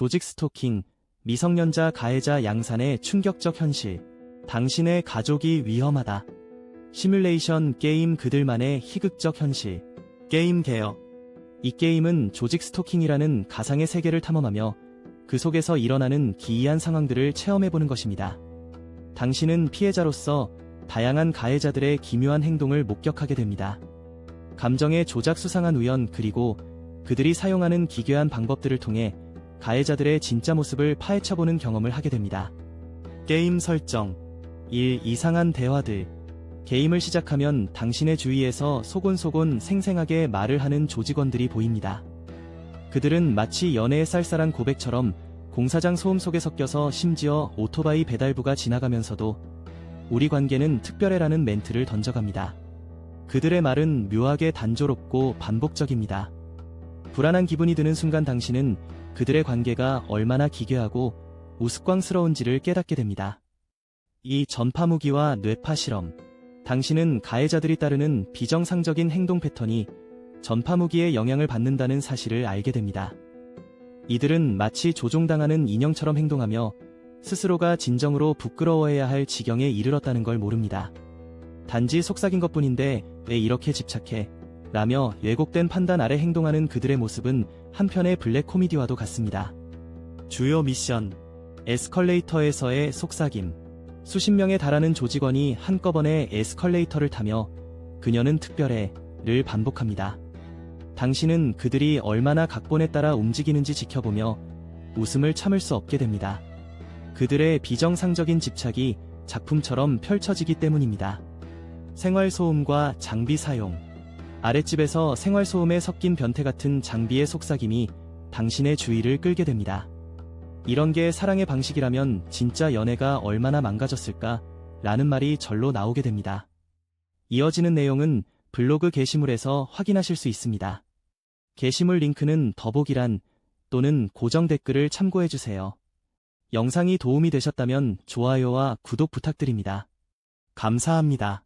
조직 스토킹, 미성년자 가해자 양산의 충격적 현실. 당신의 가족이 위험하다. 시뮬레이션 게임 그들만의 희극적 현실. 게임 개혁. 이 게임은 조직 스토킹이라는 가상의 세계를 탐험하며 그 속에서 일어나는 기이한 상황들을 체험해보는 것입니다. 당신은 피해자로서 다양한 가해자들의 기묘한 행동을 목격하게 됩니다. 감정의 조작 수상한 우연 그리고 그들이 사용하는 기괴한 방법들을 통해 가해자들의 진짜 모습을 파헤쳐보는 경험을 하게 됩니다. 게임 설정 1. 이상한 대화들 게임을 시작하면 당신의 주위에서 소곤소곤 생생하게 말을 하는 조직원들이 보입니다. 그들은 마치 연애의 쌀쌀한 고백처럼 공사장 소음 속에 섞여서 심지어 오토바이 배달부가 지나가면서도 우리 관계는 특별해라는 멘트를 던져갑니다. 그들의 말은 묘하게 단조롭고 반복적입니다. 불안한 기분이 드는 순간 당신은 그들의 관계가 얼마나 기괴하고 우스꽝스러운지를 깨닫게 됩니다. 이 전파 무기와 뇌파 실험. 당신은 가해자들이 따르는 비정상적인 행동 패턴이 전파 무기의 영향을 받는다는 사실을 알게 됩니다. 이들은 마치 조종당하는 인형처럼 행동하며 스스로가 진정으로 부끄러워해야 할 지경에 이르렀다는 걸 모릅니다. 단지 속삭인 것 뿐인데 왜 이렇게 집착해? 라며 왜곡된 판단 아래 행동하는 그들의 모습은 한편의 블랙 코미디와도 같습니다. 주요 미션 에스컬레이터에서의 속삭임 수십 명에 달하는 조직원이 한꺼번에 에스컬레이터를 타며 그녀는 특별해를 반복합니다. 당신은 그들이 얼마나 각본에 따라 움직이는지 지켜보며 웃음을 참을 수 없게 됩니다. 그들의 비정상적인 집착이 작품처럼 펼쳐지기 때문입니다. 생활소음과 장비 사용 아랫집에서 생활소음에 섞인 변태 같은 장비의 속삭임이 당신의 주의를 끌게 됩니다. 이런 게 사랑의 방식이라면 진짜 연애가 얼마나 망가졌을까? 라는 말이 절로 나오게 됩니다. 이어지는 내용은 블로그 게시물에서 확인하실 수 있습니다. 게시물 링크는 더보기란 또는 고정 댓글을 참고해주세요. 영상이 도움이 되셨다면 좋아요와 구독 부탁드립니다. 감사합니다.